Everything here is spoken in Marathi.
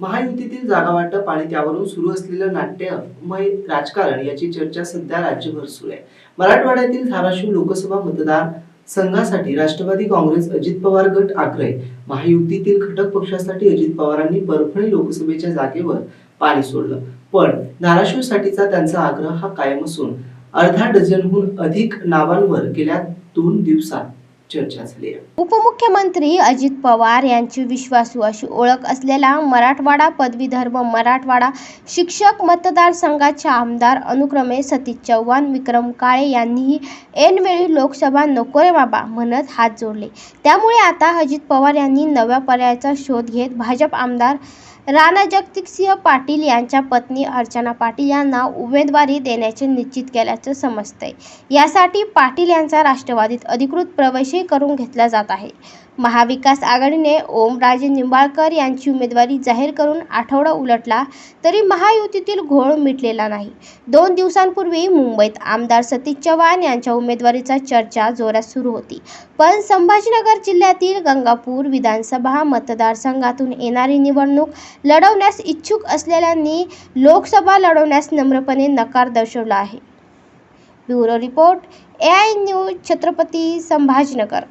महायुतीतील जागा वाटप आणि त्यावरून सुरू असलेलं नाट्यमय राजकारण याची चर्चा सध्या राज्यभर सुरू आहे. मराठवाड्यातील धाराशिव लोकसभा मतदार संघासाठी राष्ट्रवादी काँग्रेस अजित पवार गट आग्रह. महायुतीतील घटक पक्षासाठी अजित पवारांनी परभणी लोकसभेच्या जागेवर पाणी सोडलं. पण धाराशिवसाठीचा त्यांचा आग्रह हा कायम असून अर्धा डझनहून अधिक नावांवर गेल्या दोन दिवसात चर्चा झाली आहे. उपमुख्यमंत्री अजित पवार यांची विश्वासू अशी ओळख असलेला मराठवाडा पदवीधर व मराठवाडा शिक्षक मतदारसंघाचे आमदार अनुक्रमे सतीश चव्हाण विक्रम काळे यांनीही ऐनवेळी लोकसभा नको रे बाबा म्हणत हात जोडले. त्यामुळे आता अजित पवार यांनी नव्या पर्यायाचा शोध घेत भाजप आमदार राणा जगजितसिंह पाटील यांच्या पत्नी अर्चना पाटील यांना उमेदवारी देण्याचे निश्चित केल्याचं समजतंय. यासाठी पाटील यांचा राष्ट्रवादीत अधिकृत प्रवेशही करून घेतला जात आहे. महाविकास आघाडीने ओमराजे निंबाळकर यांची उमेदवारी जाहीर करून आठवडा उलटला तरी महायुतीतील घोळ मिटलेला नाही. दोन दिवसांपूर्वी मुंबईत आमदार सतीश चव्हाण यांच्या उमेदवारीचा चर्चा जोरात सुरू होती. पण संभाजीनगर जिल्ह्यातील गंगापूर विधानसभा मतदारसंघातून येणारी निवडणूक लढवण्यास इच्छुक असलेल्यांनी लोकसभा लढवण्यास नम्रपणे नकार दर्शवला आहे. Bureau report A I news Chhatrapati Sambhajinagar.